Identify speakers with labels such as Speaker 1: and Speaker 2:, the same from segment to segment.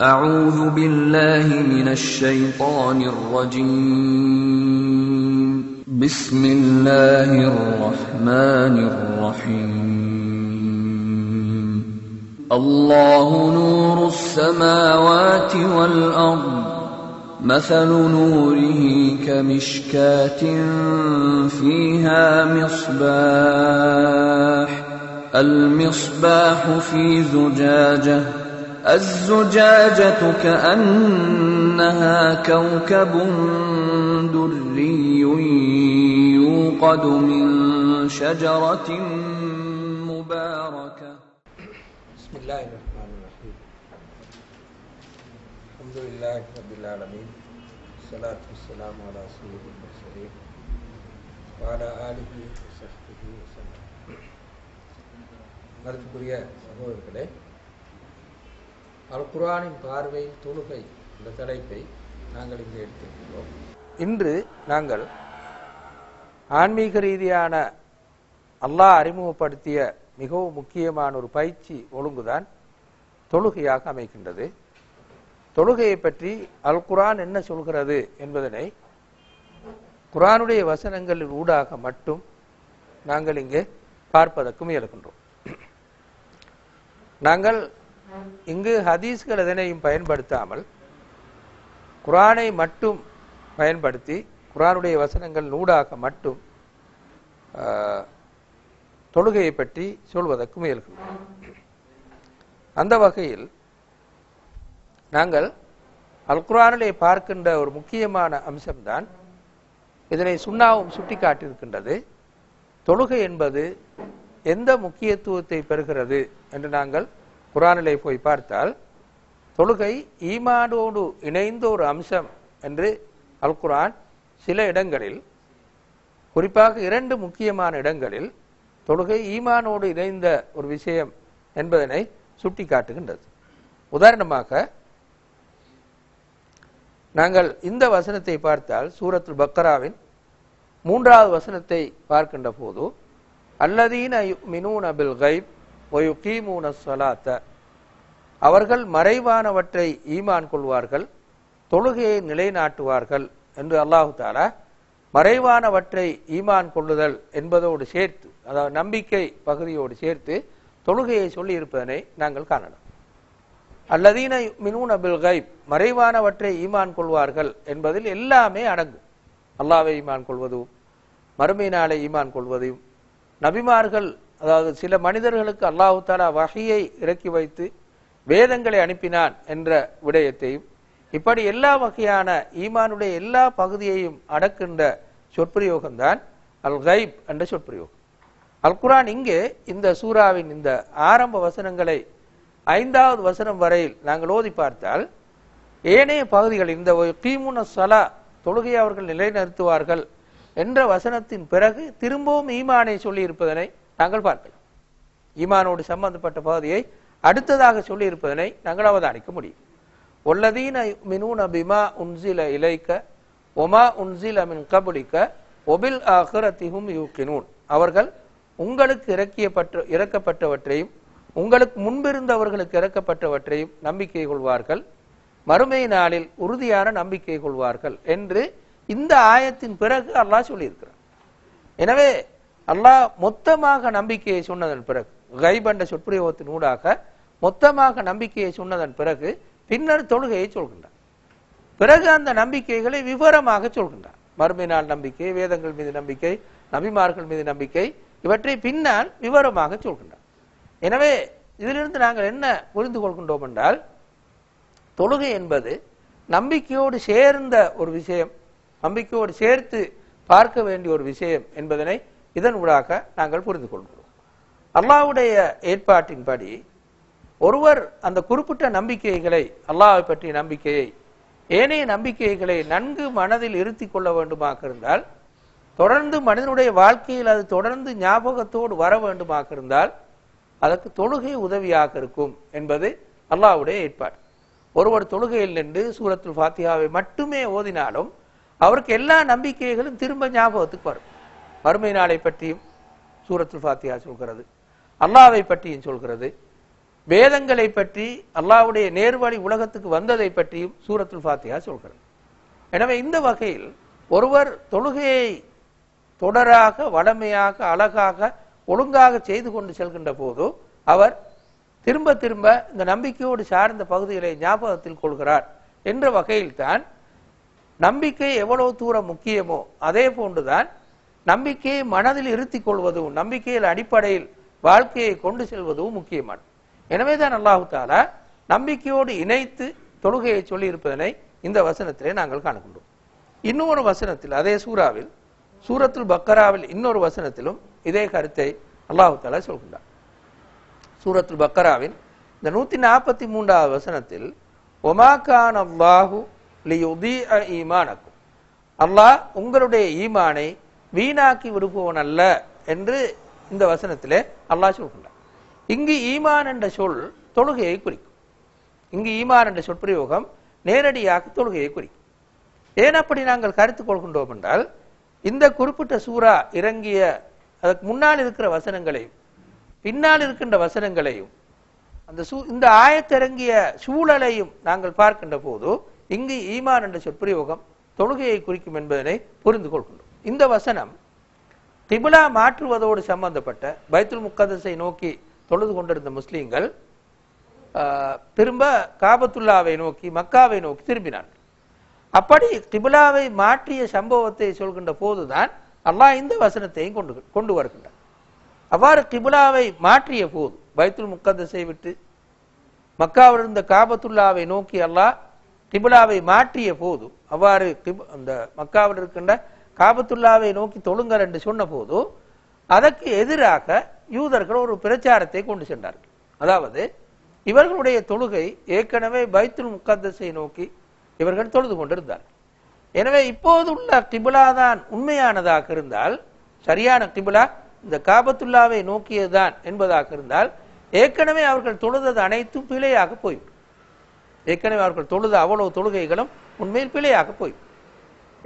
Speaker 1: أعوذ بالله من الشيطان الرجيم. بسم الله الرحمن الرحيم. الله نور السماوات والأرض مثل نوره كمشكاة فيها مصباح المصباح في زجاجة الزجاجة كأنها كوكب دري يوقد من شجرة مباركة
Speaker 2: بسم الله الرحمن الرحيم الحمد لله رب العالمين الصلاة والسلام على سيد المرسلين وعلى آله وصحبه وسلم மருத்துக்குரிய சகோதரர்களே அல் குர்ஆனின் பார்வையில் தொழுகை என்ற தலைப்பை நாங்கள் இங்கே எடுத்திருக்கிறோம். இன்று நாங்கள் ஆன்மீக ரீதியான அல்லாஹ் அறிமுகப்படுத்திய மிகவும் முக்கியமான ஒரு பயிற்சி ஒழுங்குதான் தொழுகையாக அமைக்கின்றது தொழுகையை பற்றி அல்குரான் என்ன சொல்கிறது என்பதனை குரானுடைய வசனங்களின் ஊடாக மட்டும் நாங்கள் இங்கே பார்ப்பதற்கு முயலுகின்றோம். நாங்கள் இங்கு ஹதீஸ்கள் எதனையும் பயன்படுத்தாமல் குரானை மட்டும் பயன்படுத்தி குரானுடைய வசனங்கள் நூடாக மட்டும் தொழுகையை பற்றி சொல்வதற்கு முயல்கின்றோம். அந்த வகையில் நாங்கள் அல் குர்ஆனிலே பார்க்கின்ற ஒரு முக்கியமான அம்சம்தான் இதனை சுண்ணாவும் சுட்டிக்காட்டியிருக்கின்றது. தொழுகை என்பது எந்த முக்கியத்துவத்தை பெறுகிறது என்று நாங்கள் குரானிலே போய் பார்த்தால் தொழுகை ஈமானோடு இணைந்த ஒரு அம்சம் என்று அல் குரான் சில இடங்களில் குறிப்பாக இரண்டு முக்கியமான இடங்களில் தொழுகை ஈமானோடு இணைந்த ஒரு விஷயம் என்பதனை சுட்டிக்காட்டுகின்றது. உதாரணமாக நாங்கள் இந்த வசனத்தை பார்த்தால் சூரத்துல் பக்கராவின் மூன்றாவது வசனத்தை பார்க்கின்ற போது அல்லதீன மினூன் அபில் கைப் ஒயுகீமூன அவர்கள் மறைவானவற்றை ஈமான் கொள்வார்கள் தொழுகையை நிலைநாட்டுவார்கள் என்று அல்லாஹு தாலா மறைவானவற்றை ஈமான் கொள்ளுதல் என்பதோடு சேர்த்து அதாவது நம்பிக்கை பகுதியோடு சேர்த்து தொழுகையை சொல்லி இருப்பதனை நாங்கள் காணலாம். அல்லதீன மினூன் அபில் கைப் மறைவானவற்றை ஈமான் கொள்வார்கள் என்பதில் எல்லாமே அடங்கும். அல்லாவை ஈமான் கொள்வதும் மறுமை நாளை ஈமான் கொள்வதையும் நபிமார்கள் அதாவது சில மனிதர்களுக்கு அல்லாஹு தாலா வகையை இறக்கி வைத்து வேதங்களை அனுப்பினான் என்ற விடயத்தையும் இப்படி எல்லா வகையான ஈமானுடைய எல்லா பகுதியையும் அடக்கின்ற சொற்பிரயோகம்தான் அல் கைப் என்ற சொற்பிரயோகம் அல் குரான் இங்கே இந்த சூராவின் இந்த ஆரம்ப வசனங்களை ஐந்தாவது வசனம் வரையில் நாங்கள் ஓதி பார்த்தால் ஏனைய பகுதிகள் இந்த கீமுன சலா தொழுகையை அவர்கள் நிலைநிறுத்துவார்கள் என்ற வசனத்தின் பிறகு திரும்பவும் ஈமானை சொல்லி இருப்பதனை நாங்கள் பார்க்கலாம் ஈமானோடு சம்பந்தப்பட்ட பகுதியை அடுத்ததாக சொல்லியிருப்பதனை நாங்கள் அவதானிக்க முடியும். ஒல்லதீன மினூன பிமா உன்சில இலைக்க ஒமா உன்சில மின் கபுலிக்க ஒபில் ஆஹிரத்திஹும் யூக்கினூன். அவர்கள் உங்களுக்கு இறக்கியப்பட்ட இறக்கப்பட்டவற்றையும் உங்களுக்கு முன்பிருந்தவர்களுக்கு இறக்கப்பட்டவற்றையும் நம்பிக்கை கொள்வார்கள். மறுமை நாளில் உறுதியான நம்பிக்கை கொள்வார்கள் என்று இந்த ஆயத்தின் பிறகு அல்லாஹ் சொல்லியிருக்கிறார் எனவே அல்லாஹ் மொத்தமாக நம்பிக்கையை சொன்னதன் பிறகு கைபண்ட சொற்பிரயோகத்தின் ஊடாக மொத்தமாக நம்பிக்கையை சொன்னதன் பிறகு பின்னர் தொழுகையை சொல்கின்றார். பிறகு அந்த நம்பிக்கைகளை விவரமாக சொல்கின்றார். மறுமை நாள் நம்பிக்கை வேதங்கள் மீது நம்பிக்கை நபிமார்கள் மீது நம்பிக்கை இவற்றை பின்னால் விவரமாக சொல்கின்றார். எனவே இதிலிருந்து நாங்கள் என்ன புரிந்து கொள்கின்றோம் என்றால் தொழுகை என்பது நம்பிக்கையோடு சேர்ந்த ஒரு விஷயம் நம்பிக்கையோடு சேர்த்து பார்க்க வேண்டிய ஒரு விஷயம் என்பதனை இதன் ஊடாக நாங்கள் புரிந்து கொள்கிறோம். அல்லாஹ்வுடைய ஏற்பாட்டின்படி ஒருவர் அந்த குறிப்பிட்ட நம்பிக்கைகளை அல்லாவை பற்றிய நம்பிக்கையை ஏனைய நம்பிக்கைகளை நன்கு மனதில் இருத்தி கொள்ள வேண்டுமாக இருந்தால் தொடர்ந்து மனிதனுடைய வாழ்க்கையில் அது தொடர்ந்து ஞாபகத்தோடு வர வேண்டுமாக இருந்தால் அதற்கு தொழுகை உதவியாக இருக்கும் என்பது அல்லாவுடைய ஏற்பாடு. ஒருவர் தொழுகையில் நின்று சூரத்துல் ஃபாத்தியாவை மட்டுமே ஓதினாலும் அவருக்கு எல்லா நம்பிக்கைகளும் திரும்ப ஞாபகத்துக்கு வரும். மறுமை நாளை பற்றியும் சூரத்துல் ஃபாத்தியா சொல்கிறது. அல்லாவை பற்றியும் சொல்கிறது. வேதங்களை பற்றி அல்லாஹ்வுடைய நேர்வழி உலகத்துக்கு வந்ததை பற்றியும் சூரத்துல் ஃபாத்தியா சொல்கிறது. எனவே இந்த வகையில் ஒருவர் தொழுகையை தொடராக வளமையாக அழகாக ஒழுங்காக செய்து கொண்டு செல்கின்ற போது அவர் திரும்ப திரும்ப இந்த நம்பிக்கையோடு சார்ந்த பகுதிகளை ஞாபகத்தில் கொள்கிறார் என்ற வகையில்தான் நம்பிக்கை எவ்வளவு தூரம் முக்கியமோ அதே போன்றுதான் நம்பிக்கையை மனதில் இருத்திக் கொள்வதும் நம்பிக்கையில் அடிப்படையில் வாழ்க்கையை கொண்டு செல்வதும் முக்கியமானது. எனவே தான் அல்லாஹு தாலா நம்பிக்கையோடு இணைத்து தொழுகையை சொல்லி இருப்பதனை இந்த வசனத்திலே நாங்கள் காணுகின்றோம். இன்னொரு வசனத்தில் அதே சூறாவில் சூரத்துல் பக்கராவில் இன்னொரு வசனத்திலும் இதே கருத்தை அல்லாஹு தாலா சொல்கின்றார். சூரத்துல் பக்கராவின் இந்த நூத்தி நாற்பத்தி மூன்றாவது வசனத்தில் ஒமாக்கான் அல்லாஹு லியுதீஅ ஈமானக்கும். அல்லாஹ் உங்களுடைய ஈமானை வீணாக்கி விடுபவன் அல்ல என்று இந்த வசனத்திலே அல்லாஹ் சொல்கின்றார் இங்கு ஈமான் என்ற சொல் தொழுகையை குறிக்கும். இங்கு ஈமான் என்ற சொற்பிரயோகம் நேரடியாக தொழுகையை குறிக்கும். ஏன் அப்படி நாங்கள் கருத்து கொள்கின்றோம் என்றால் இந்த குறிப்பிட்ட சூரா இறங்கிய அதற்கு முன்னால் இருக்கிற வசனங்களையும் பின்னால் இருக்கின்ற வசனங்களையும் அந்த சூ இந்த ஆயத்திறங்கிய சூழலையும் நாங்கள் பார்க்கின்ற போது இங்கு ஈமான் என்ற சொற்பிரயோகம் தொழுகையை குறிக்கும் என்பதனை புரிந்து கொள்கின்றோம். இந்த வசனம் திபிலா மாற்றுவதோடு சம்பந்தப்பட்ட பைத்துல் முக்கதசை நோக்கி தொழுது கொண்டிருந்த முஸ்லீம்கள் திரும்ப காபத்துல்லாவை நோக்கி மக்காவை நோக்கி திரும்பினான். அப்படி திபிலாவை மாற்றிய சம்பவத்தை சொல்கின்ற போதுதான் அல்லாஹ் இந்த வசனத்தையும் கொண்டு கொண்டு வருகின்றார் அவ்வாறு கிபிலாவை மாற்றிய போது பைத்துல் முக்கதசை விட்டு மக்காவில் இருந்த காபத்துல்லாவை நோக்கி அல்லாஹ் கிபிலாவை மாற்றிய போது அவ்வாறு அந்த மக்காவில் இருக்கின்ற காபத்துல்லாவை நோக்கி தொழுங்கள் என்று சொன்ன போது அதற்கு எதிராக யூதர்கள் ஒரு பிரச்சாரத்தை கொண்டு சென்றார்கள். அதாவது இவர்களுடைய தொழுகை ஏற்கனவே பைத்துல் முக்கத்தஸை நோக்கி இவர்கள் தொழுது கொண்டிருந்தார்கள். எனவே இப்போது உள்ள கிபிலா தான் உண்மையானதாக இருந்தால் சரியான கிபிலா இந்த காபத்துல்லாவை நோக்கியதுதான் என்பதாக இருந்தால் ஏற்கனவே அவர்கள் தொழுதது அனைத்தும் பிழையாக போய்விடும். ஏற்கனவே அவர்கள் தொழுத அவ்வளவு தொழுகைகளும் உண்மையில் பிழையாக போய்விடும்.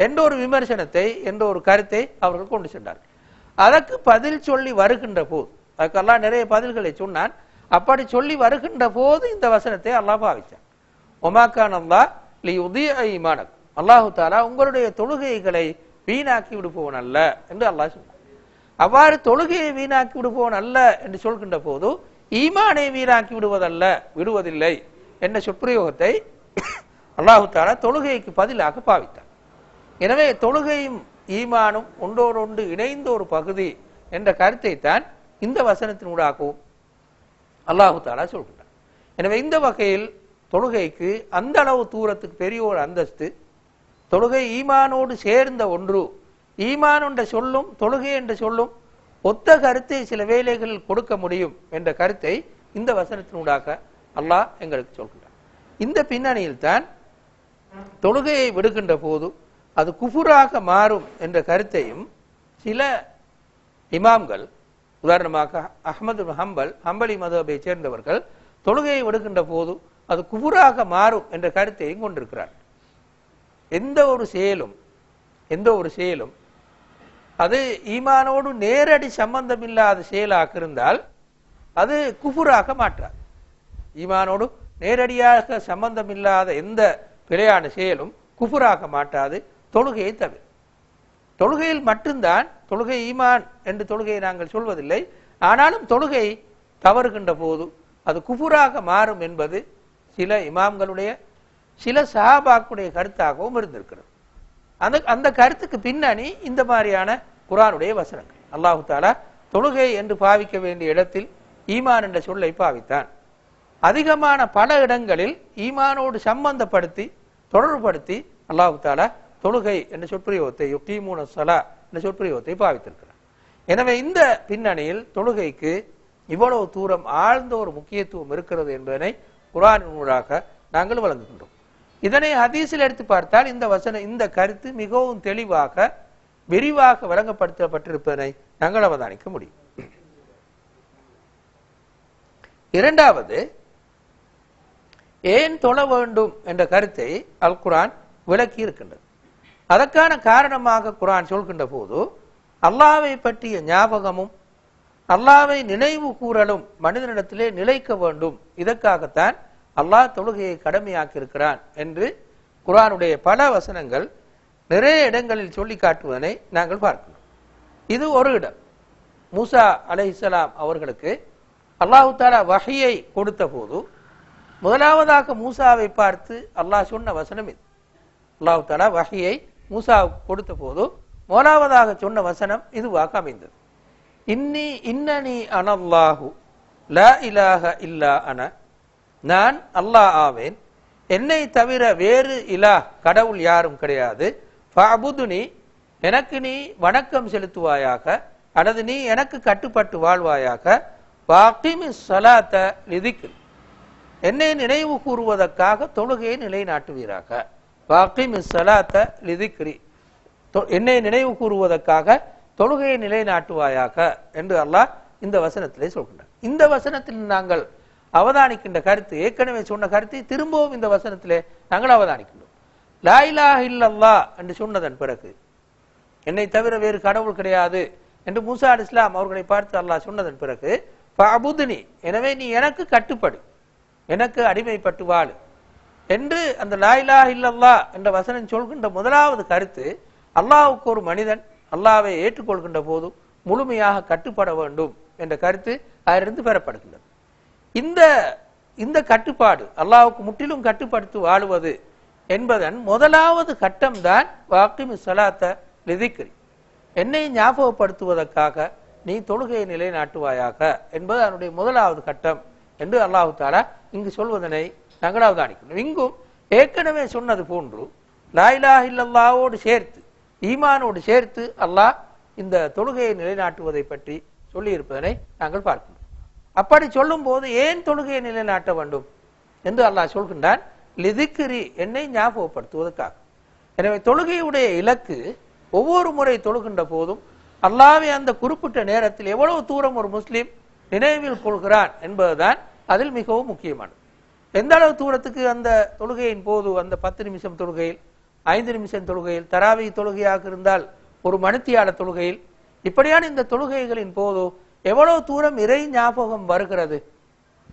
Speaker 2: என்ற ஒரு விமர்சனத்தை என்ற ஒரு கருத்தை அவர்கள் கொண்டு சென்றார்கள். அதற்கு பதில் சொல்லி வருகின்ற போது அதுக்கெல்லாம் நிறைய பதில்களை சொன்னான். அப்படி சொல்லி வருகின்ற போது இந்த வசனத்தை அல்லாஹ் பாவிச்சான். ஒமாக்கான் அல்லா லி உதய ஈமானக். அல்லாஹு தாலா உங்களுடைய தொழுகைகளை வீணாக்கி விடுப்பவன் அல்ல என்று அல்லாஹ் சொன்னான். அவ்வாறு தொழுகையை வீணாக்கி விடுபவன் அல்ல என்று சொல்கின்ற போது ஈமானை வீணாக்கி விடுவதல்ல விடுவதில்லை என்ற சொற்பிரயோகத்தை அல்லாஹு தாலா தொழுகைக்கு பதிலாக பாவித்தார் எனவே தொழுகையும் ஈமானும் ஒன்றோடொன்று இணைந்த ஒரு பகுதி என்ற கருத்தை தான் இந்த வசனத்தினூடாகவும் அல்லாஹு தாலா சொல்கின்றார் எனவே இந்த வகையில் தொழுகைக்கு அந்த அளவு தூரத்துக்கு பெரிய ஒரு அந்தஸ்து தொழுகை ஈமானோடு சேர்ந்த ஒன்று ஈமான் என்ற சொல்லும் தொழுகை என்ற சொல்லும் ஒத்த கருத்தை சில வேலைகளில் கொடுக்க முடியும் என்ற கருத்தை இந்த வசனத்தினூடாக அல்லாஹ் எங்களுக்கு சொல்கின்றார் இந்த பின்னணியில் தான் தொழுகையை விடுகின்ற போது அது குஃபுராக மாறும் என்ற கருத்தையும் சில இமாம்கள் உதாரணமாக அஹமது ஹம்பல் ஹம்பலி மதபை சேர்ந்தவர்கள் தொழுகையை விடுக்கின்ற போது அது குபுராக மாறும் என்ற கருத்தையும் கொண்டிருக்கிறார். எந்த ஒரு செயலும் எந்த ஒரு செயலும் அது ஈமானோடு நேரடி சம்பந்தம் இல்லாத செயலாக இருந்தால் அது குபுராக மாற்றாது. ஈமானோடு நேரடியாக சம்பந்தம் இல்லாத எந்த பிழையான செயலும் குபுராக மாட்டாது தொழுகையை தவிர. தொழுகையில் மட்டும்தான் தொழுகை ஈமான் என்று தொழுகையை நாங்கள் சொல்வதில்லை. ஆனாலும் தொழுகை தவறுகின்ற போது அது குஃபுராக மாறும் என்பது சில இமாம்களுடைய சில சஹாபாக்குடைய கருத்தாகவும் இருந்திருக்கிறது. அந்த அந்த கருத்துக்கு பின்னணி இந்த மாதிரியான குரானுடைய வசனங்கள். அல்லாஹு தாலா தொழுகை என்று பாவிக்க வேண்டிய இடத்தில் ஈமான் என்ற சொல்லை பாவித்தான். அதிகமான பல இடங்களில் ஈமானோடு சம்பந்தப்படுத்தி தொடர்புபடுத்தி அல்லாஹு தாலா தொழுகை என்ற சொற்பிரயோகத்தை யுக்கீமூன சலா என்ற சொற்பிரயோகத்தை பாவித்திருக்கிறார். எனவே இந்த பின்னணியில் தொழுகைக்கு இவ்வளவு தூரம் ஆழ்ந்த ஒரு முக்கியத்துவம் இருக்கிறது என்பதனை குரானின் நூலாக நாங்கள் வழங்குகின்றோம். இதனை ஹதீஸில் எடுத்து பார்த்தால் இந்த வசன இந்த கருத்து மிகவும் தெளிவாக விரிவாக வழங்கப்படுத்தப்பட்டிருப்பதனை நாங்கள் அவதானிக்க முடியும். இரண்டாவது ஏன் தொழ வேண்டும் என்ற கருத்தை அல் குரான் விளக்கி இருக்கின்றது அதற்கான காரணமாக குரான் சொல்கின்ற போது அல்லாவை பற்றிய ஞாபகமும் அல்லாவை நினைவு கூறலும் மனிதனிடத்திலே நிலைக்க வேண்டும். இதற்காகத்தான் அல்லாஹ் தொழுகையை கடமையாக்கியிருக்கிறான் என்று குரானுடைய பல வசனங்கள் நிறைய இடங்களில் சொல்லி காட்டுவதனை நாங்கள் பார்க்கிறோம். இது ஒரு இடம். மூசா அலைஹிஸ்ஸலாம் அவர்களுக்கு அல்லாஹு தாலா வகையை கொடுத்த போது முதலாவதாக மூசாவை பார்த்து அல்லாஹ் சொன்ன வசனம் இது. அல்லாஹு தாலா வகையை மூசாவுக்கு கொடுத்த போது முதலாவதாக சொன்ன வசனம் இதுவாக அமைந்தது. இன்னி இன்னனி அனல்லாஹு ல இலாக இல்லா அன. நான் அல்லாஹ் ஆவேன். என்னை தவிர வேறு இலா கடவுள் யாரும் கிடையாது. ஃபஅபுதுனி எனக்கு நீ வணக்கம் செலுத்துவாயாக அல்லது நீ எனக்கு கட்டுப்பட்டு வாழ்வாயாக. வாக்கிமி சலாத்த நிதிக்கு என்னை நினைவு கூறுவதற்காக தொழுகையை நிலைநாட்டுவீராக. வாக்கிமி சலாத்த லிதிக்ரி. தொ- என்னை நினைவு கூறுவதற்காக தொழுகையை நிலைநாட்டுவாயாக என்று அல்லாஹ் இந்த வசனத்திலே சொல்கின்றார் இந்த வசனத்தில் நாங்கள் அவதானிக்கின்ற கருத்து ஏற்கனவே சொன்ன கருத்தை திரும்பவும் இந்த வசனத்திலே நாங்கள் அவதானிக்கின்றோம். லா இல்லல்லா என்று சொன்னதன் பிறகு என்னை தவிர வேறு கடவுள் கிடையாது என்று மூசா அலி இஸ்லாம் அவர்களை பார்த்து அல்லாஹ் சொன்னதன் பிறகு ஃபஅபுதுனி எனவே நீ எனக்கு கட்டுப்படு எனக்கு அடிமைப்பட்டு வாழு. என்று அந்த லாயிலா இல்லல்லா என்ற வசனம் சொல்கின்ற முதலாவது கருத்து அல்லாவுக்கு ஒரு மனிதன் அல்லாவை ஏற்றுக்கொள்கின்ற போது முழுமையாக கட்டுப்பட வேண்டும் என்ற கருத்து அதிலிருந்து பெறப்படுகின்றது. இந்த இந்த கட்டுப்பாடு அல்லாவுக்கு முற்றிலும் கட்டுப்படுத்தி வாழுவது என்பதன் முதலாவது கட்டம் தான் வாக்கிமி சலாத்த லிதிக்ரி என்னை ஞாபகப்படுத்துவதற்காக நீ தொழுகையை நிலைநாட்டுவாயாக என்பது அதனுடைய முதலாவது கட்டம் என்று அல்லாஹு தாலா இங்கு சொல்வதனை நாங்கள் அவதானிக்கணும் இங்கும் ஏற்கனவே சொன்னது போன்று லாயிலா இல்லல்லாவோடு சேர்த்து ஈமானோடு சேர்த்து அல்லாஹ் இந்த தொழுகையை நிலைநாட்டுவதை பற்றி சொல்லியிருப்பதனை நாங்கள் பார்க்கணும் அப்படி சொல்லும் போது ஏன் தொழுகையை நிலைநாட்ட வேண்டும் என்று அல்லாஹ் சொல்கின்றான். லிதிக்கிரி என்னை ஞாபகப்படுத்துவதற்காக. எனவே தொழுகையுடைய இலக்கு ஒவ்வொரு முறை தொழுகின்ற போதும் அல்லாவே அந்த குறிப்பிட்ட நேரத்தில் எவ்வளவு தூரம் ஒரு முஸ்லீம் நினைவில் கொள்கிறான் என்பதுதான் அதில் மிகவும் முக்கியமானது. எந்த அளவு தூரத்துக்கு அந்த தொழுகையின் போது அந்த பத்து நிமிஷம் தொழுகையில் ஐந்து நிமிஷம் தொழுகையில் தராவி தொழுகையாக இருந்தால் ஒரு மணித்தியால தொழுகையில் இப்படியான இந்த தொழுகைகளின் போது எவ்வளவு தூரம் இறை ஞாபகம் வருகிறது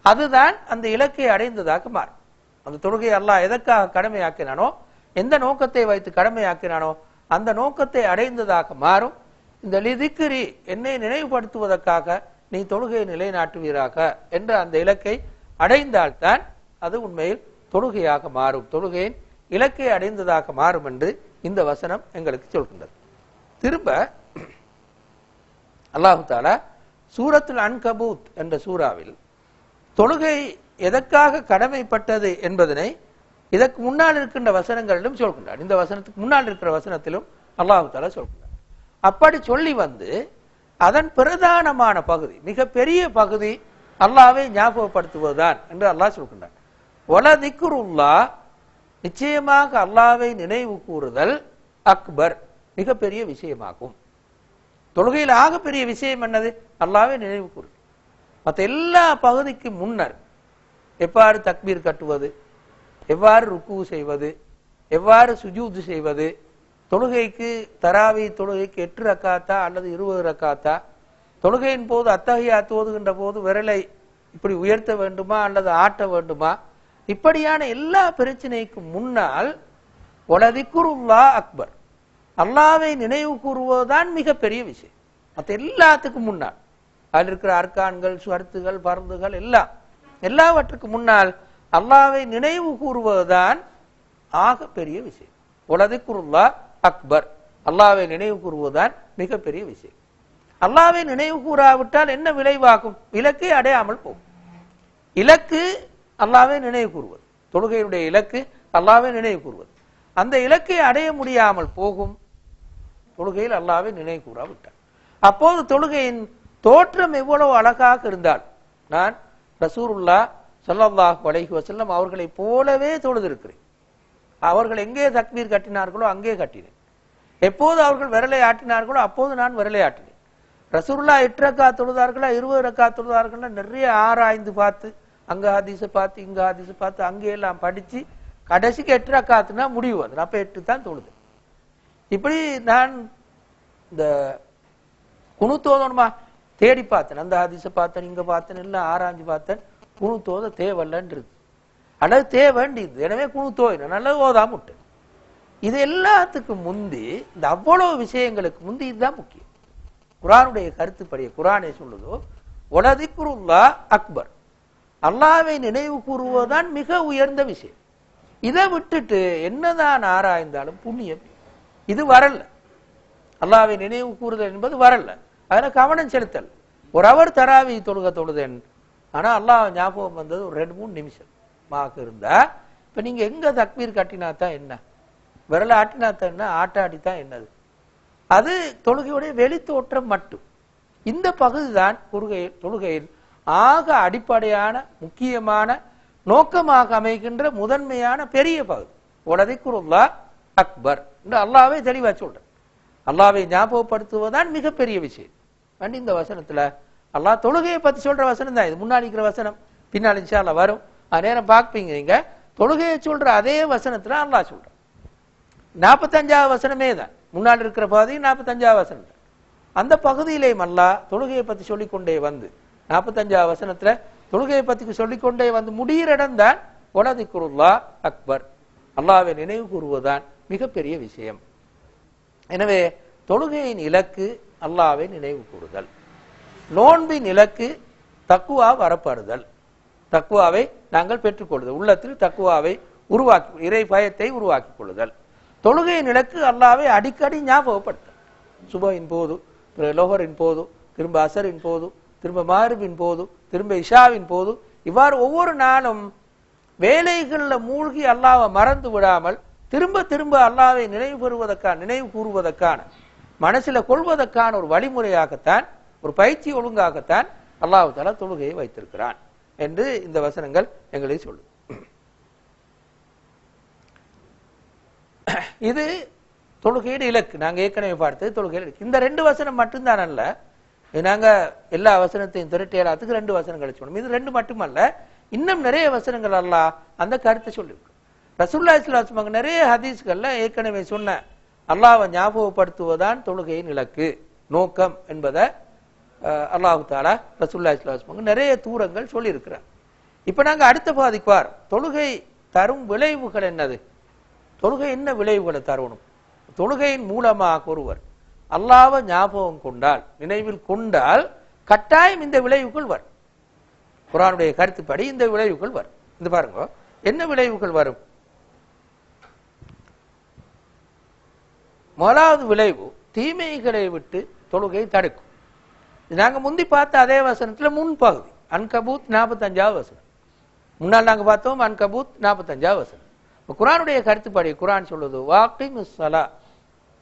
Speaker 2: அதுதான் அந்த இலக்கை அடைந்ததாக மாறும். அந்த தொழுகை அல்லாஹ் எதற்காக கடமையாக்கினானோ எந்த நோக்கத்தை வைத்து கடமையாக்கினானோ அந்த நோக்கத்தை அடைந்ததாக மாறும். இந்த லிதிக்கிரி என்னை நினைவுபடுத்துவதற்காக நீ தொழுகையை நிலைநாட்டுவீராக என்ற அந்த இலக்கை அடைந்தால்தான் அது உண்மையில் தொழுகையாக மாறும். தொழுகையின் இலக்கை அடைந்ததாக மாறும் என்று இந்த வசனம் எங்களுக்கு சொல்கின்றது. திரும்ப அல்லாஹு தாலா சூரத்துல் அன்கபூத் என்ற சூறாவில் தொழுகை எதற்காக கடமைப்பட்டது என்பதனை இதற்கு முன்னால் இருக்கின்ற வசனங்களிலும் சொல்கின்றார். இந்த வசனத்துக்கு முன்னால் இருக்கிற வசனத்திலும் அல்லாஹு தாலா சொல்கின்றார். அப்படி சொல்லி வந்து அதன் பிரதானமான பகுதி மிக பெரிய பகுதி அல்லாவை ஞாபகப்படுத்துவதுதான் என்று அல்லாஹ் சொல்கின்றார் ஒல நிச்சயமாக அல்லாவை நினைவு கூறுதல் அக்பர். மிகப்பெரிய விஷயமாகும். தொழுகையில் ஆகப்பெரிய விஷயம் என்னது? அல்லாவே நினைவு கூறு மற்ற எல்லா பகுதிக்கு முன்னர் எவ்வாறு தக்பீர் கட்டுவது? எவ்வாறு ருக்கு செய்வது? எவ்வாறு சுஜூது செய்வது? தொழுகைக்கு தராவி தொழுகைக்கு எட்டு ரக்காத்தா அல்லது இருபது ரக்காத்தா? தொழுகையின் போது அத்தகைய தோதுகின்ற போது விரலை இப்படி உயர்த்த வேண்டுமா அல்லது ஆட்ட வேண்டுமா? இப்படியான எல்லா பிரச்சனைக்கும் முன்னால் ஒலதிக்குருல்லா அக்பர். அல்லாவை நினைவு கூறுவதுதான் மிகப்பெரிய விஷயம். மற்ற எல்லாத்துக்கும் முன்னால். அதில் இருக்கிற அர்க்கான்கள் சுவர்த்துகள் பருந்துகள் எல்லாம். எல்லாவற்றுக்கும் முன்னால் அல்லாவை நினைவு கூறுவதுதான் ஆக பெரிய விஷயம். உலதிக்குருல்லா அக்பர். அல்லாவை நினைவு கூறுவதுதான் மிகப்பெரிய விஷயம். அல்லாவை நினைவு கூறாவிட்டால் என்ன விளைவாகும்? இலக்கை அடையாமல் போகும். இலக்கு அல்லாவே நினைவு கூறுவது. தொழுகையுடைய இலக்கு அல்லாவே நினைவு கூறுவது. அந்த இலக்கை அடைய முடியாமல் போகும் தொழுகையில் அல்லாவே நினைவு கூறாவிட்டார். அப்போது தொழுகையின் தோற்றம் எவ்வளவு அழகாக இருந்தால் நான் ரசூருல்லா ஸல்லல்லாஹு வலைஹி வசல்லம் அவர்களைப் போலவே தொழுதிருக்கிறேன். அவர்கள் எங்கே தக்பீர் கட்டினார்களோ அங்கே கட்டினேன். எப்போது அவர்கள் விரலை ஆட்டினார்களோ அப்போது நான் விரலை ஆட்டினேன். ரசூலுல்லா எட்டு ரக்கா தொழுதார்களா இருபது ரக்கா தொழுதார்களா நிறைய ஆராய்ந்து பார்த்து அங்கே ஹதீஸ பார்த்து இங்கே ஹதீஸ பார்த்து அங்கேயெல்லாம் படித்து கடைசிக்கு எட்டு ரக்காத்துனா முடிவு அது அப்போ எட்டு தான் தொழுது. இப்படி நான் இந்த குணு தோதணுமா? தேடி பார்த்தேன். அந்த ஹதீஸை பார்த்தேன் இங்கே பார்த்தேன் எல்லாம் ஆராய்ஞ்சு பார்த்தேன். குணு தோத தேவல்லன்றது. அல்லது தேவைண்டிது எனவே குணு தோயின. நல்லது ஓதாம விட்டு. இது எல்லாத்துக்கும் முந்தி இந்த அவ்வளோ விஷயங்களுக்கு முந்தி இதுதான் முக்கியம். குரானுடைய கருத்துப்படி குரானே சொல்லுதோ உலதிக்குருல்லா அக்பர். அல்லாவை நினைவு கூறுவதுதான் மிக உயர்ந்த விஷயம். இதை விட்டுட்டு என்னதான் ஆராய்ந்தாலும் புண்ணியம். இது வரல. அல்லாவை நினைவு கூறுதல் என்பது வரல. அதனால் கவனம் செலுத்தல். ஒரு அவர் தராவி தொழுக தொழுதேன். ஆனால் அல்லாஹ் ஞாபகம் வந்தது ஒரு ரெண்டு மூணு நிமிஷம். மாக்கு இருந்தா இப்போ நீங்க எங்க தக்பீர் கட்டினா தான் என்ன? விரல ஆட்டினா தான் என்ன? ஆட்டாடி தான் என்னது? அது தொழுகையுடைய வெளித்தோற்றம் மட்டும். இந்த பகுதி தான் தொழுகையில் தொழுகையில் ஆக அடிப்படையான முக்கியமான நோக்கமாக அமைகின்ற முதன்மையான பெரிய பகுதி. உலதிக்குருல்லா அக்பர் என்று அல்லாவே தெளிவா சொல்றேன் அல்லாவை ஞாபகப்படுத்துவதுதான் மிகப்பெரிய விஷயம். அண்ட் இந்த வசனத்துல? அல்லாஹ் தொழுகையை பத்தி சொல்ற வசனம் தான் இது. முன்னாடி இருக்கிற வசனம். பின்னால் இன்ஷா வரும். அது நேரம் பார்ப்பீங்க நீங்க. தொழுகையை சொல்ற அதே வசனத்துல அல்லாஹ் சொல்ற நாற்பத்தஞ்சாவது வசனமே தான். முன்னால் இருக்கிற பகுதி நாற்பத்தஞ்சாவது வசனம். தான் அந்த பகுதியிலேயும் அல்லாஹ் தொழுகையை பத்தி சொல்லிக்கொண்டே வந்து நாற்பத்தஞ்சாவது வசனத்துல தொழுகையை பத்தி சொல்லிக்கொண்டே வந்து முடிகிற இடம் தான் குருல்லா அக்பர். அல்லாவை நினைவு கூறுவதுதான் மிகப்பெரிய விஷயம். எனவே தொழுகையின் இலக்கு அல்லாவை நினைவு கூறுதல். நோன்பின் இலக்கு தக்குவா வரப்படுதல். தக்குவாவை நாங்கள் பெற்றுக்கொள்ளுதல் உள்ளத்தில் தக்குவாவை உருவாக்கி இறை பயத்தை உருவாக்கிக் கொள்ளுதல். தொழுகையின் இலக்கு அல்லாவை அடிக்கடி ஞாபகப்படுத்த சுபையின் போது லோகரின் போது திரும்ப அசரின் போது திரும்ப மாறுவின் போது திரும்ப இஷாவின் போது இவ்வாறு ஒவ்வொரு நாளும் வேலைகளில் மூழ்கி அல்லாவை மறந்து விடாமல் திரும்ப திரும்ப அல்லாவை நினைவு பெறுவதற்கான நினைவு கூறுவதற்கான மனசுல கொள்வதற்கான ஒரு வழிமுறையாகத்தான் ஒரு பயிற்சி ஒழுங்காகத்தான் அல்லாஹு தாலா தொழுகையை வைத்திருக்கிறான் என்று இந்த வசனங்கள் எங்களை சொல்லு இது தொழுகையின் இலக்கு. நாங்கள் ஏற்கனவே பார்த்தது தொழுகையில் இந்த ரெண்டு வசனம் மட்டும்தான் அல்ல. நாங்க எல்லா வசனத்தையும் திரட்டி எல்லாத்துக்கு ரெண்டு வசனங்களை சொல்லணும் இது ரெண்டு மட்டுமல்ல இன்னும் நிறைய வசனங்கள் அல்லாஹ் அந்த கருத்தை சொல்லியிருக்கு. ரசூல்லா இஸ்லாஸ்மாங்க நிறைய ஹதீஸ்கள்ல ஏற்கனவே சொன்ன அல்லாவை ஞாபகப்படுத்துவதான் தொழுகையின் இலக்கு நோக்கம் என்பதை அல்லாஹு தாலா ரசூல்லா இஸ்லாஸ்மாங்க நிறைய தூரங்கள் சொல்லியிருக்கிறார். இப்ப நாங்க அடுத்த பாதிக்கு வார். தொழுகை தரும் விளைவுகள் என்னது? தொழுகை என்ன விளைவுகளை தரணும்? தொழுகையின் மூலமாக ஒருவர் அல்லாவ ஞாபகம் கொண்டால் நினைவில் கொண்டால் கட்டாயம் இந்த விளைவுகள் வரும். குரானுடைய கருத்துப்படி இந்த விளைவுகள் வரும். இந்த பாருங்க என்ன விளைவுகள் வரும்? முதலாவது விளைவு தீமைகளை விட்டு தொழுகை தடுக்கும். நாங்கள் முந்தி பார்த்த அதே வசனத்துல முன்பகுதி. அன்கபூத் நாற்பத்தஞ்சாவது வசனம். முன்னால் நாங்கள் பார்த்தோம் அன்கபூத் நாற்பத்தஞ்சாவது வசனம். குரானுடைய கருத்துப்படி குரான் சொல்லுது வாக்கி சலா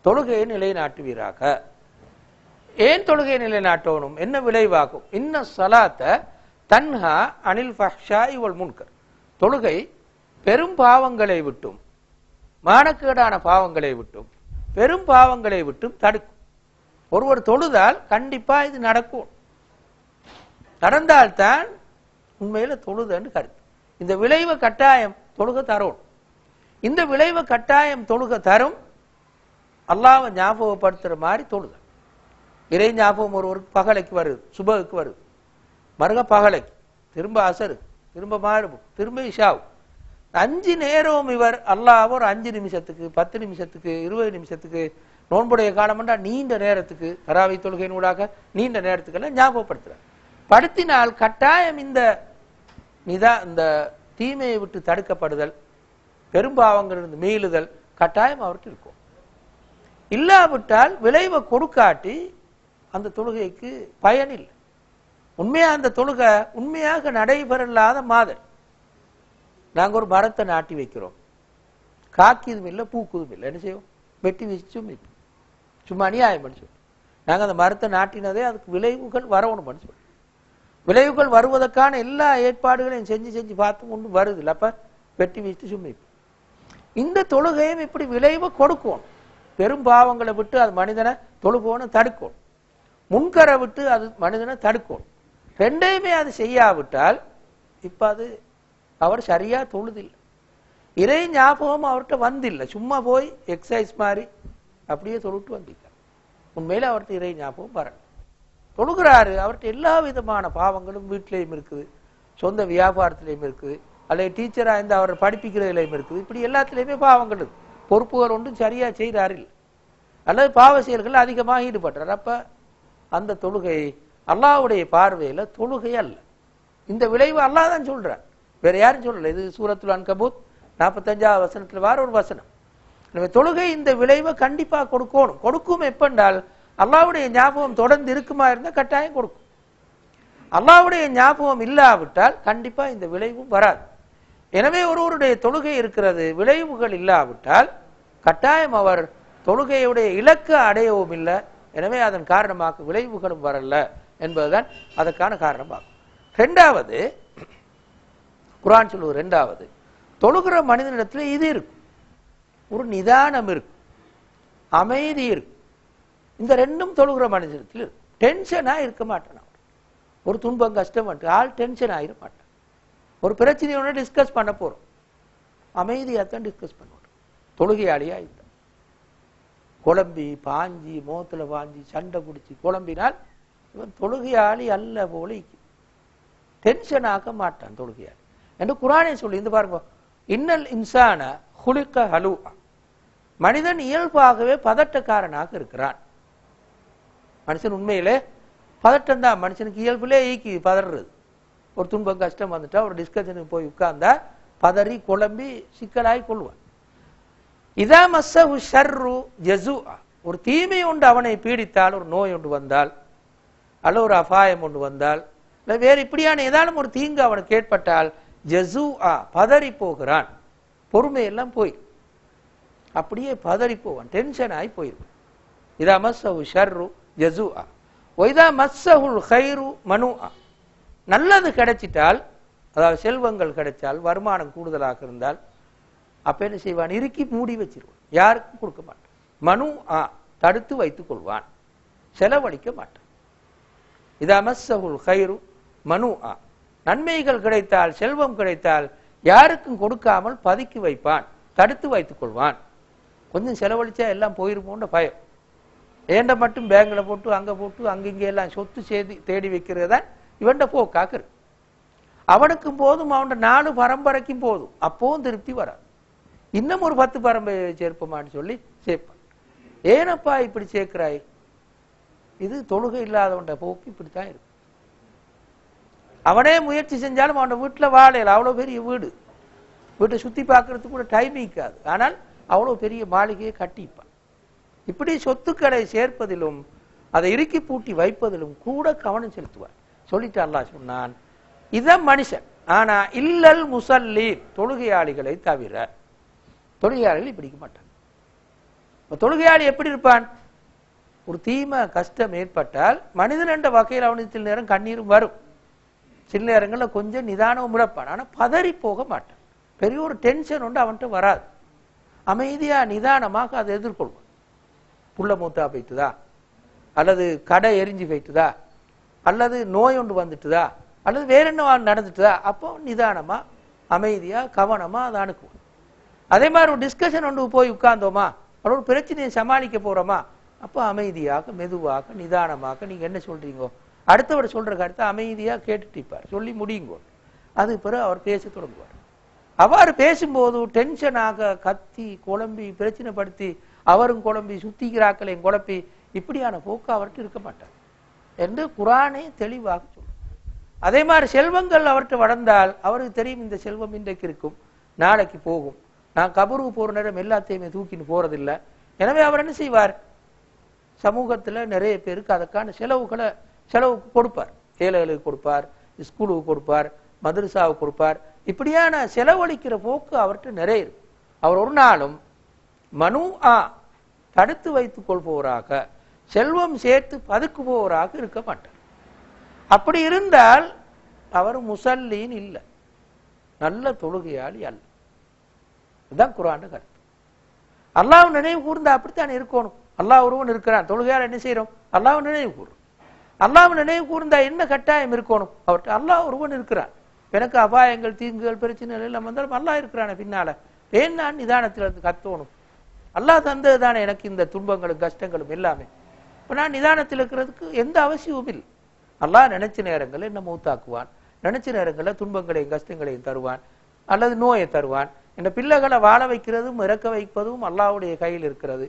Speaker 2: தொழுகையை நிலைநாட்டுவீராக. ஏன் தொழுகையை நிலைநாட்டணும்? என்ன விளைவாகும்? இன்ன சலாத்த தன்ஹா அனில் ஃபஹ்ஷா இவள் முன்கர். தொழுகை பெரும் பாவங்களை விட்டும் மானக்கேடான பாவங்களை விட்டும் பெரும் பாவங்களை விட்டும் தடுக்கும். ஒருவர் தொழுதால் கண்டிப்பா இது நடக்கும். நடந்தால்தான் உண்மையில தொழுதன்னு கருத்து. இந்த விளைவு கட்டாயம் தொழுக தரும். இந்த விளைவு கட்டாயம் தொழுக தரும். அல்லாவை ஞாபகப்படுத்துகிற மாதிரி தோணுது இறை ஞாபகம் ஒருவருக்கு பகலைக்கு வருது சுபகுக்கு வருது. மருக பகலைக்கு திரும்ப அசரு திரும்ப மாறுபு திரும்ப இஷாவு. அஞ்சு நேரம் இவர் அல்லாஹ் ஒரு அஞ்சு நிமிஷத்துக்கு பத்து நிமிஷத்துக்கு இருபது நிமிஷத்துக்கு நோன்புடைய காலம்ன்றா நீண்ட நேரத்துக்கு தராவை தொழுகையினூடாக நீண்ட நேரத்துக்கெல்லாம் ஞாபகப்படுத்துகிறார் படுத்தினால் கட்டாயம் இந்த நிதா இந்த தீமையை விட்டு தடுக்கப்படுதல் பெரும்பாவங்களிலிருந்து மீளுதல் கட்டாயம் அவருக்கு இருக்கும். இல்லாவிட்டால் விளைவை கொடுக்காட்டி அந்த தொழுகைக்கு பயன் இல்லை. உண்மையா அந்த தொழுகை உண்மையாக நடைபெறலாத மாதிரி. நாங்கள் ஒரு மரத்தை நாட்டி வைக்கிறோம். காக்கியதும் இல்லை பூக்குதும் இல்லை. என்ன செய்வோம்? வெட்டி வீசி சும்மா அநியாயம் பண்ணி சொல்லி நாங்கள் அந்த மரத்தை நாட்டினதே அதுக்கு விளைவுகள் வரணும்னு சொல்லி விளைவுகள் வருவதற்கான எல்லா ஏற்பாடுகளையும் செஞ்சு செஞ்சு பார்த்து கொண்டு வருது இல்லை அப்ப வெட்டி வீசி சும்மிப்போம் இந்த தொழுகையும் இப்படி விளைவை கொடுக்கும். பெரும் பாவங்களை விட்டு அது மனிதனை தொழுகோன்னு தடுக்கும். முன்கரை விட்டு அது மனிதனை தடுக்கும். ரெண்டையுமே அது செய்யாவிட்டால் இப்ப அது அவர் சரியா தொழுதில்லை. இறை ஞாபகம் அவர்கிட்ட வந்தில்லை. சும்மா போய் எக்ஸசைஸ் மாதிரி அப்படியே தொழுட்டு வந்திருக்கார். உண்மையில அவர்கிட்ட இறை ஞாபகம் வரணும் தொழுகிறாரு. அவர்கிட்ட எல்லா விதமான பாவங்களும் வீட்டிலையும் இருக்குது. சொந்த வியாபாரத்திலையும் இருக்குது. அல்லது டீச்சராக இருந்து அவரை படிப்பிக்கிறதுலையும் இருக்குது. இப்படி எல்லாத்துலேயுமே பாவங்கள் இருக்குது பொறுப்புகள் ஒன்றும் சரியாக செய்கிறாரு இல்லை அல்லது பாவ செயல்கள் அதிகமாக ஈடுபடுறார் அப்போ அந்த தொழுகை அல்லாவுடைய பார்வையில் தொழுகை அல்ல. இந்த விளைவு அல்லாஹ் தான் சொல்கிறார் வேறு யாரும் சொல்லலை. இது சூரத்துல் அன்கபூத் நாற்பத்தஞ்சாவது வசனத்தில் வார ஒரு வசனம். எனவே தொழுகை இந்த விளைவை கண்டிப்பாக கொடுக்கணும். கொடுக்கும் எப்பென்றால் அல்லாவுடைய ஞாபகம் தொடர்ந்து இருக்குமா இருந்தால் கட்டாயம் கொடுக்கும். அல்லாவுடைய ஞாபகம் இல்லாவிட்டால் கண்டிப்பாக இந்த விளைவும் வராது. எனவே ஒருவருடைய தொழுகை இருக்கிறது விளைவுகள் இல்லாவிட்டால் கட்டாயம் அவர் தொழுகையுடைய இலக்கு அடையவும் இல்லை. எனவே அதன் காரணமாக விளைவுகளும் வரல என்பதுதான் அதற்கான காரணமாகும். ரெண்டாவது குரான் சொல்லுவது ரெண்டாவது தொழுகிற மனிதனிடத்தில் இது இருக்கும். ஒரு நிதானம் இருக்கும். அமைதி இருக்கும். இந்த ரெண்டும் தொழுகிற மனிதனிடத்தில் இருக்கும். டென்ஷனாக இருக்க மாட்டேன் ஒரு துன்பம் கஷ்டம் ஆள் டென்ஷன் ஆகிட மாட்டான். ஒரு பிரச்சனையோட டிஸ்கஸ் பண்ண போகிறோம் அமைதியாக தான் டிஸ்கஸ் பண்ணுவோம். தொழுகையாளியா இல்லை குழம்பி பாஞ்சி மோத்துல பாஞ்சி சண்டை பிடிச்சி குழம்பினால் இவன் தொழுகையாளி அல்ல போல டென்ஷன் ஆக்க மாட்டான் தொழுகையாளி. என்று குரானே சொல்லி இந்த பாருங்க இன்னல் இன்சான ஹுலிக்க ஹலு மனிதன் இயல்பாகவே பதட்டக்காரனாக இருக்கிறான். மனுஷன் உண்மையிலே பதட்டம் தான். மனுஷனுக்கு இயல்பிலே ஈக்கி பதறது ஒரு துன்பம் கஷ்டம் வந்துட்டா ஒரு டிஸ்கஷனுக்கு போய் உட்கார்ந்தா பதறி குழம்பி சிக்கலாய் கொள்வான். இதா மஸ்ஸஹு ஷர்ரு ஜஸூஆ ஒரு தீமை ஒன்று அவனை பீடித்தால் ஒரு நோய் ஒன்று வந்தால் அல்ல ஒரு அபாயம் ஒன்று வந்தால் இல்லை வேறு இப்படியான ஏதாலும் ஒரு தீங்கு அவனுக்கு ஏற்பட்டால் ஆ பதறி போகிறான். பொறுமை எல்லாம் போய் அப்படியே பதறி போவான் டென்ஷன் ஆகி போயிருவான் இதா மஸ்ஸஹு ஷர்ரு ஜஸூஆ ஒய்தா மஸ்ஸஹுல் ஹைரு மனு ஆ நல்லது கிடைச்சிட்டால் அதாவது செல்வங்கள் கிடைச்சால் வருமானம் கூடுதலாக இருந்தால் அப்ப என்ன செய்வான்? இறுக்கி மூடி வச்சிருவான். யாருக்கும் கொடுக்க மாட்டான். மனு ஆ தடுத்து வைத்துக் கொள்வான். செலவழிக்க மாட்டான். இதா மஸ்ஸஹுல் ஹைரு மனு ஆ. நன்மைகள் கிடைத்தால் செல்வம் கிடைத்தால் யாருக்கும் கொடுக்காமல் பதுக்கி வைப்பான். தடுத்து வைத்துக் கொள்வான். கொஞ்சம் செலவழிச்சா எல்லாம் போயிருமோன்ற பயம். ஏண்ட மட்டும் பேங்கில் போட்டு அங்கே போட்டு அங்கிங்க எல்லாம் சொத்து செய்து தேடி வைக்கிறது தான் இவன்ட போக்காக இருக்கு அவனுக்கும் போதும் அவன் நாலு பரம்பரைக்கும் போதும். அப்பவும் திருப்தி வராது. இன்னும் ஒரு பத்து பரம்பரை சேர்ப்போமான்னு சொல்லி சேர்ப்பான். ஏனப்பா இப்படி சேர்க்கிறாய்? இது தொழுகை இல்லாதவன்ட போக்கு இப்படித்தான் இருக்கு. அவனே முயற்சி செஞ்சாலும் அவன் வீட்டுல வாழையில அவ்வளவு பெரிய வீடு. வீட்டை சுத்தி பார்க்கறதுக்கு கூட டைம் இருக்காது. ஆனால் அவ்வளவு பெரிய மாளிகையை கட்டிப்பான். இப்படி சொத்துக்களை சேர்ப்பதிலும் அதை இறுக்கி பூட்டி வைப்பதிலும் கூட கவனம் செலுத்துவார். சொல்லிட்டு அல்லாஹ் சொன்னான் இதான் மனுஷன். ஆனா இல்லல் முசல்லி தொழுகையாளிகளை தவிர தொழுகையாளிகள் பிடிக்க மாட்டான் தொழுகையாளி எப்படி இருப்பான்? ஒரு தீமை கஷ்டம் ஏற்பட்டால் மனிதன் என்ற வகையில் அவனுக்கு சில நேரம் கண்ணீரும் வரும். சில நேரங்களில் கொஞ்சம் நிதானம் இழப்பான். ஆனால் பதறி போக மாட்டான். பெரிய ஒரு டென்ஷன் ஒன்று அவன்கிட்ட வராது. அமைதியாக நிதானமாக அதை எதிர்கொள்வான். புள்ள மூத்தா போய்த்துதா? அல்லது கடை எரிஞ்சு போய்த்துதா? அல்லது நோய் ஒன்று வந்துட்டுதா? அல்லது வேற என்ன நடந்துட்டுதா? அப்போ நிதானமா அமைதியா கவனமா அதை அணுக்குவோம் அதே மாதிரி ஒரு டிஸ்கஷன் ஒன்று போய் உட்கார்ந்தோமா? அல்லது ஒரு பிரச்சனையை சமாளிக்க போறோமா? அப்போ அமைதியாக மெதுவாக நிதானமாக நீங்க என்ன சொல்றீங்கோ? அடுத்தவர் சொல்ற கருத்தை அமைதியாக கேட்டுட்டு இருப்பார். சொல்லி முடியுங்கோ? அது பிறகு அவர் பேச தொடங்குவார். அவ்வாறு பேசும்போது டென்ஷனாக கத்தி குழம்பி பிரச்சனைப்படுத்தி அவரும் குழம்பி சுத்திக்கிறாக்களையும் குழப்பி இப்படியான போக்கு அவர்கிட்ட இருக்க மாட்டார். என்று குரானே தெளிவாக சொல்லும். அதே மாதிரி செல்வங்கள் அவர்கிட்ட வளர்ந்தால் அவருக்கு தெரியும் இந்த செல்வம் இன்றைக்கு இருக்கும் நாளைக்கு போகும். நான் கபருக்கு போற நேரம் எல்லாத்தையுமே தூக்கின்னு போறதில்லை. எனவே அவர் என்ன செய்வார்? சமூகத்தில் நிறைய பேருக்கு அதற்கான செலவுகளை செலவுக்கு கொடுப்பார். ஏழைகளுக்கு கொடுப்பார் ஸ்கூலுக்கு கொடுப்பார் மதுரசாவுக்கு கொடுப்பார். இப்படியான செலவழிக்கிற போக்கு அவர்கிட்ட நிறைய இருக்கும் அவர் ஒரு நாளும் மனு ஆ தடுத்து வைத்துக் கொள்பவராக செல்வம் சேர்த்து பதுக்குபவராக இருக்க மாட்டார். அப்படி இருந்தால் அவர் முசல்லின் இல்லை. நல்ல தொழுகையாளி அல்ல. இதுதான் குரான் கருத்து. அல்லாஹ் நினைவு கூர்ந்தா அப்படித்தான் இருக்கணும். அல்லாஹ் ஒருவன் இருக்கிறான். தொழுகையால் என்ன செய்யறோம் அல்லாஹ் நினைவு கூறும். அல்லாஹ் நினைவு கூர்ந்தா என்ன கட்டாயம் இருக்கணும்? அவர்கிட்ட அல்லாஹ் ஒருவன் இருக்கிறான். எனக்கு அபாயங்கள் தீங்குகள் பிரச்சனைகள் எல்லாம் வந்தாலும் அல்லாஹ் இருக்கிறான பின்னால. ஏன் நான் நிதானத்தில் இருந்து கத்தோணும்? அல்லாஹ் தந்தது தானே எனக்கு இந்த துன்பங்களும் கஷ்டங்களும் எல்லாமே. இப்போ நான் நிதானத்தில் இருக்கிறதுக்கு எந்த அவசியமும் இல்லை. அல்லாஹ் நினைச்ச நேரங்களில் என்ன மூத்தாக்குவான். நினைச்ச நேரங்களில் துன்பங்களையும் கஷ்டங்களையும் தருவான். அல்லது நோயை தருவான். இந்த பிள்ளைகளை வாழ வைக்கிறதும் இறக்க வைப்பதும் அல்லாவுடைய கையில் இருக்கிறது.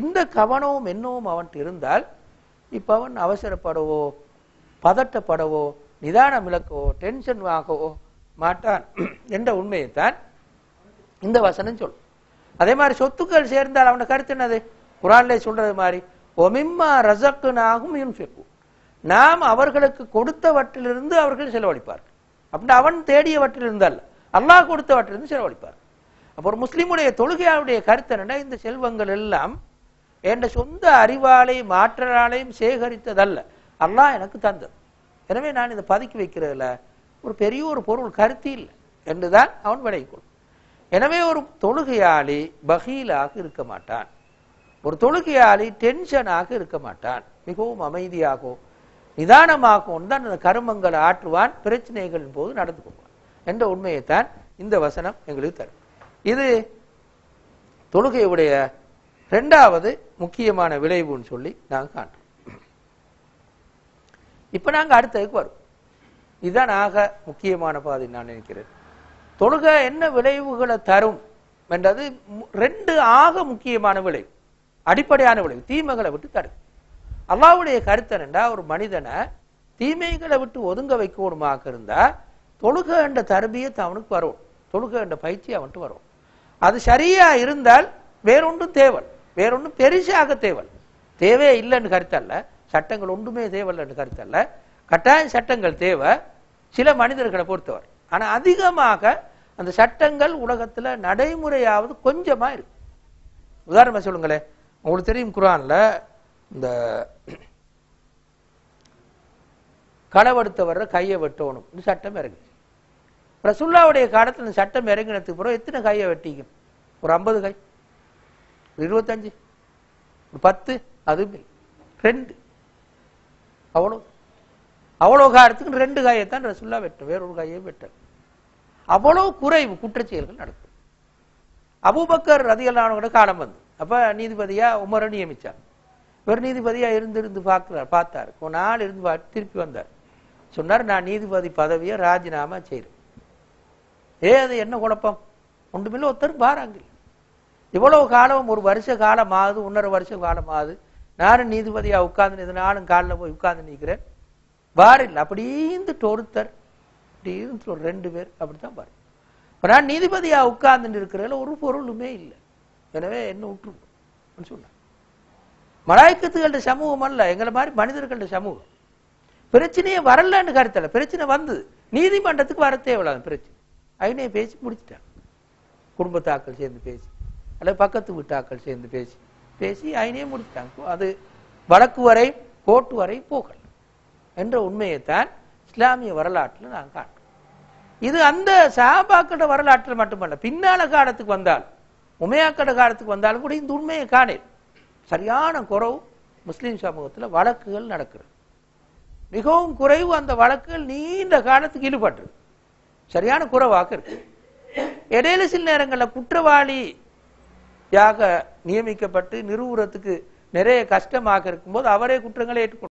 Speaker 2: இந்த கவனமும் என்னவும் அவன்கிட்ட இருந்தால் இப்போ அவன் அவசரப்படவோ பதட்டப்படவோ நிதானம் இழக்கவோ டென்ஷன் ஆகவோ மாட்டான் என்ற உண்மையைத்தான் இந்த வசனம் சொல்லும். அதே மாதிரி சொத்துக்கள் சேர்ந்தால் அவன கருத்து என்னது? குரான்ல சொல்றது மாதிரி ஒமிம்மா ரசக்குனாகும் யுன்ஃபிக்கு நாம் அவர்களுக்கு கொடுத்தவற்றிலிருந்து அவர்கள் செலவழிப்பார்கள். அப்படின்னு அவன் தேடியவற்றிலிருந்து அல்ல அல்லாஹ் கொடுத்தவற்றிலிருந்து செலவழிப்பார். அப்போ ஒரு தொழுகையாளுடைய கருத்து என்னன்னா இந்த செல்வங்கள் எல்லாம் என்ற சொந்த அறிவாலையும் ஆற்றலாலையும் சேகரித்ததல்ல. அல்லாஹ் எனக்கு தந்தது. எனவே நான் இதை பதுக்கி வைக்கிறதுல ஒரு பெரிய ஒரு பொருள் கருத்து இல்லை என்றுதான் அவன் விளைவிக்கொள்ளும் எனவே ஒரு தொழுகையாளி பகீலாக இருக்க மாட்டான். ஒரு தொழுகையாளி டென்ஷனாக இருக்க மாட்டான். மிகவும் அமைதியாகவும் நிதானமாகவும் தான் அந்த கருமங்களை ஆற்றுவான் பிரச்சனைகளின் போது நடந்து கொள்வான் என்ற உண்மையைத்தான் இந்த வசனம் எங்களுக்கு தரும். இது தொழுகையுடைய இரண்டாவது முக்கியமான விளைவுன்னு சொல்லி நாங்கள் காண்றோம் இப்போ நாங்க அடுத்ததுக்கு வரும் இதுதான் ஆக முக்கியமான பாதை நான் நினைக்கிறேன். தொழுகை என்ன விளைவுகளை தரும் என்றது மு- ரெண்டு ஆக முக்கியமான விளைவு. அடிப்படையான விளைவு தீமைகளை விட்டு தரும் அல்லாவுடைய கருத்து என்னண்டா ஒரு மனிதனை தீமைகளை விட்டு ஒதுங்க வைக்கணுமாக இருந்தா தொழுக என்ற தரபியத்தை அவனுக்கு வரும். தொழுக என்ற பயிற்சி அவன்ட்டு வரும். அது சரியா இருந்தால் வேறொன்றும் தேவல். வேறொன்றும் பெருசாக தேவல். தேவையே இல்லைன்னு கருத்தல்ல. சட்டங்கள் ஒன்றுமே தேவையில்லைன்னு கருத்தல்ல. கட்டாய சட்டங்கள் தேவை. சில மனிதர்களை பொறுத்தவர். ஆனால் அதிகமாக அந்த சட்டங்கள் உலகத்தில் நடைமுறையாவது கொஞ்சமாக இருக்கு. உதாரணமாக சொல்லுங்களேன். உங்களுக்கு தெரியும் குரானில் இந்த களவெடுத்தவர கையை வெட்டணும். இந்த சட்டம் இறங்குச்சு. ரசுல்லாவுடைய காலத்தில் இந்த சட்டம் இறங்கினதுக்கு பிறகு எத்தனை கையை வெட்டிக்கும் ஒரு ஐம்பது கை. ஒரு இருபத்தஞ்சு. ஒரு பத்து. அதுவுமே ரெண்டு. அவ்வளோ. அவ்வளோ காலத்துக்கு ரெண்டு காயத்தான் ரசுல்லா வெட்டும் வேறொரு காயையும் வெட்ட. அவ்வளோ குறைவு குற்றச்செயல்கள் நடக்கும். அபூபக்கர் ரதியல்லானோட காலம் வந்து அப்போ நீதிபதியாக உமரை நியமித்தார் இவர் நீதிபதியாக இருந்திருந்து பார்க்குறார் பார்த்தார். கொஞ்ச நாள் இருந்து பார்த்து திருப்பி வந்தார். சொன்னார் நான் நீதிபதி பதவியை ராஜினாமா செய்கிறேன் ஏ அது என்ன குழப்பம்? ஒன்றுமில்ல ஒருத்தர் பாராங்க இவ்வளவு காலம் ஒரு வருஷ காலம் ஆகுது ஒன்றரை வருஷ காலம் ஆகுது நானும் நீதிபதியாக உட்கார்ந்து இது காலில் போய் உட்கார்ந்து நிற்கிறேன். பார் இல்லை ஒருத்தர் அப்படின்னு ஒரு ரெண்டு பேர் அப்படித்தான் பாரு. இப்போ நான் நீதிபதியாக உட்கார்ந்துட்டு இருக்கிறதுல ஒரு பொருளுமே இல்லை. எனவே என்ன விட்டுருன்னு சொல்ல மலாய்க்கத்துகள சமூகம் அல்ல எங்களை மாதிரி மனிதர்கள சமூகம். பிரச்சனையே வரலன்னு கருத்தல பிரச்சனை வந்தது நீதிமன்றத்துக்கு வர தேவையில்லாத பிரச்சனை. ஐநே பேசி முடிச்சிட்டாங்க குடும்பத்தாக்கள் சேர்ந்து பேசி அல்லது பக்கத்து வீட்டாக்கள் சேர்ந்து பேசி பேசி ஐநே முடிச்சிட்டாங்க அது வழக்கு வரை கோர்ட்டு வரை போகல. என்ற உண்மையைத்தான் இஸ்லாமிய வரலாற்றில் நான் காட்டுறோம் இது அந்த சஹாபாக்களோட வரலாற்றில் மட்டுமல்ல. பின்னால காலத்துக்கு வந்தால் உமையா கடகாரத்துக்கு வந்தாலும் கூட இந்த உண்மையை காணேன். சரியான குறவு முஸ்லீம் சமூகத்துல வழக்குகள் நடக்கிறது மிகவும் குறைவு அந்த வழக்குகள் நீண்ட காலத்துக்கு ஈடுபட்டு சரியான குறைவாக இருக்கு. இடையில சில நேரங்களில் குற்றவாளி யாக நியமிக்கப்பட்டு நிறுவுறதுக்கு நிறைய கஷ்டமாக இருக்கும்போது அவரே குற்றங்களை ஏற்றுக்கொள்வார்.